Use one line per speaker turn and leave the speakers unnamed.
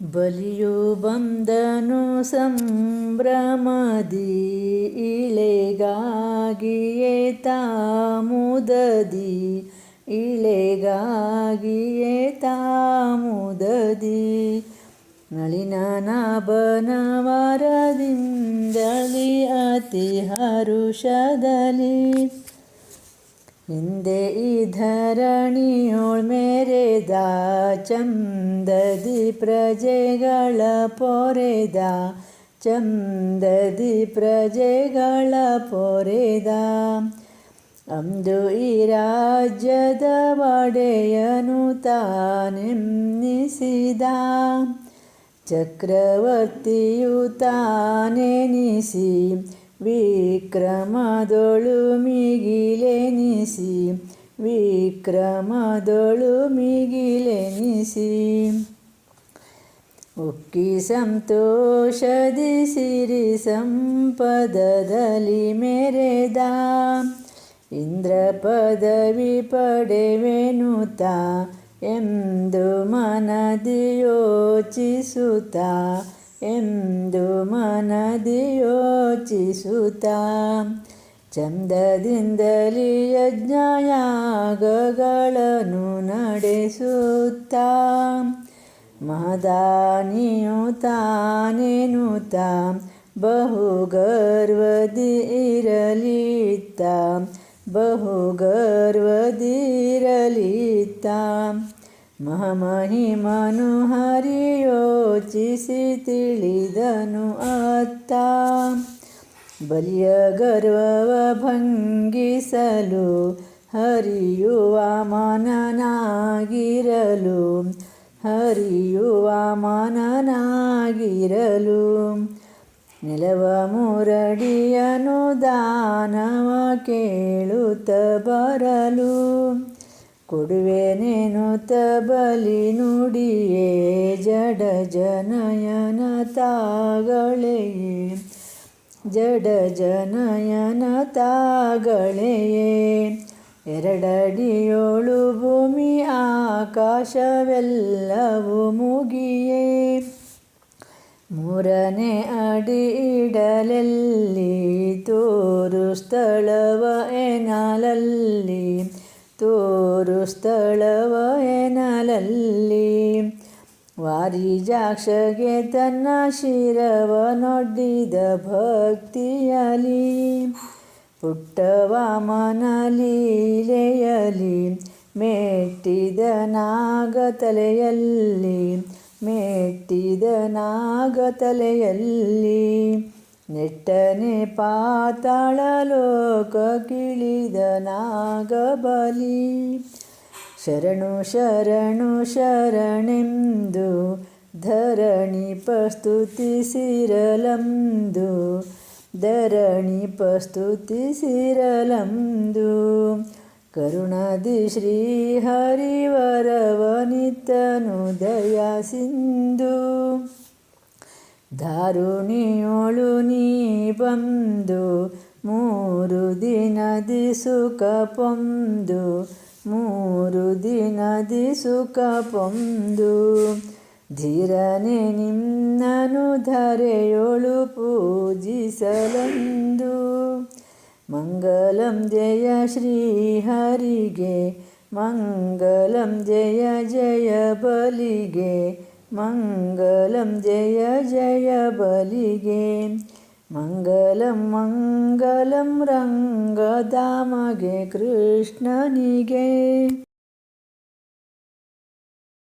ಬಲಿಯು ಬಂದನು ಸಂಭ್ರಮದಿ ಇಳೆಗಾಗಿಯೇ ತಾಮುದದಿ ಇಳೆಗಾಗಿಯೇ ತಾಮುದದಿ ನಳಿನ ನಾಭನವರದಿಂದಲಿ ಅತಿ ಹರುಷದಲ್ಲಿ ಹಿಂದೆ ಈ ಧರಣಿಯೋಳ್ ಮೇರೆದ ಚಂದದಿ ಪ್ರಜೆಗಳ ಪೊರೆದ ಚಂದದಿ ಪ್ರಜೆಗಳ ಪೊರೆದ ಅಂದು ಈ ರಾಜ್ಯದ ಒಡೆಯನು ತಾನೆನ್ನಿಸಿದ ಚಕ್ರವರ್ತಿಯು ತಾನೆನಿಸಿ ವಿಕ್ರಮದೊಳು ಮಿಗಿಲೆನಿಸಿ ವಿಕ್ರಮದೊಳು ಮಿಗಿಲೆನಿಸಿ ಉಕ್ಕಿ ಸಂತೋಷದಿ ಸಿರಿ ಸಂಪದದಲ್ಲಿ ಮೆರೆದ ಇಂದ್ರ ಪದವಿ ಪಡೆವೆನುತ ಎಂದು ಮನದಿ ಯೋಚಿಸುತ್ತ ಎಂದು ಮನದಿ ಯೋಚಿಸುತ್ತ ಚಂದದಿಂದಲಿ ಯಜ್ಞಯಾಗಗಳನ್ನು ನಡೆಸುತ್ತ ಮದಾನಿಯು ತಾನೇನುತ ಬಹು ಇರಲಿತ್ತ ಬಹು ಮಹಾಮಹಿಮನು ಹರಿಯೋಚಿಸಿ ತಿಳಿದನು ಅತ್ತ ಬಲಿಯ ಗರ್ವವ ಭಂಗಿಸಲು, ಹರಿಯುವ ಮನನಾಗಿರಲು ಹರಿಯುವ ಮನನಾಗಿರಲು. ನೆಲವ ಮುರಡಿಯನು ದಾನವ ಕೇಳುತ್ತ ಬರಲು. ಕೊಡುವೆನೇನುತ ತಬಲಿ ನುಡಿಯೇ ಜಡ ಜನಯನ ತಾಗಳೆಯೇ ಜಡ ಜನಯನ ತಾಗಳೆಯೇ ಎರಡಡಿಯೋಳು ಭೂಮಿ ಆಕಾಶವೆಲ್ಲವೂ ಮುಗಿಯೇ. ಮೂರನೇ ಅಡಿ ಇಡಲಲ್ಲಿ ತೋರು ಸ್ಥಳವ ಎನಲಲ್ಲಿ ತೋರು ಸ್ಥಳವ ವಾರಿ ವಾರಿಜಾಕ್ಷಗೆ ತನ್ನ ಶಿರವ ನೋಡಿದ ಭಕ್ತಿಯಲಿ. ಪುಟ್ಟವಾಮನಲೀಲೆಯಲಿ ಮೆಟ್ಟಿದ ನಾಗತಲೆಯಲ್ಲಿ ಮೆಟ್ಟಿದ ನಾಗತಲೆಯಲ್ಲಿ ನೆಟ್ಟನೆ ಪಾತಾಳ ಲೋಕಕ್ಕಿಳಿದ ನಾಗಬಲಿ. ಶರಣು ಶರಣು, ಶರಣೆಂದು ಧರಣಿ ಪ್ರಸ್ತುತಿಸಿರಲಂದು ಧರಣಿ ಪ್ರಸ್ತುತಿಸಿರಲಂದು. ಕರುಣದಿ ಶ್ರೀಹರಿವರವನಿತನು ದಯಾ ಸಿಂಧು ದಾರುಣಿಯೋಳು ನೀ ಬಂದು ಮೂರು ದಿನದಿ ಸುಖ ಪೊಂದು, ಮೂರು ದಿನದಿ ಸುಖ ಪೊಂದು. ಧೀರನೆ ನಿನ್ನನು ಧರೆಯೊಳು ಪೂಜಿಸಲಂದು. ಮಂಗಲಂ ಜಯ ಶ್ರೀಹರಿಗೆ, ಮಂಗಲಂ ಜಯ ಜಯ ಬಲಿಗೆ मङ्गलं जय जय बलिगे। मङ्गलं मङ्गलं रङ्गदामगे कृष्णनिगे।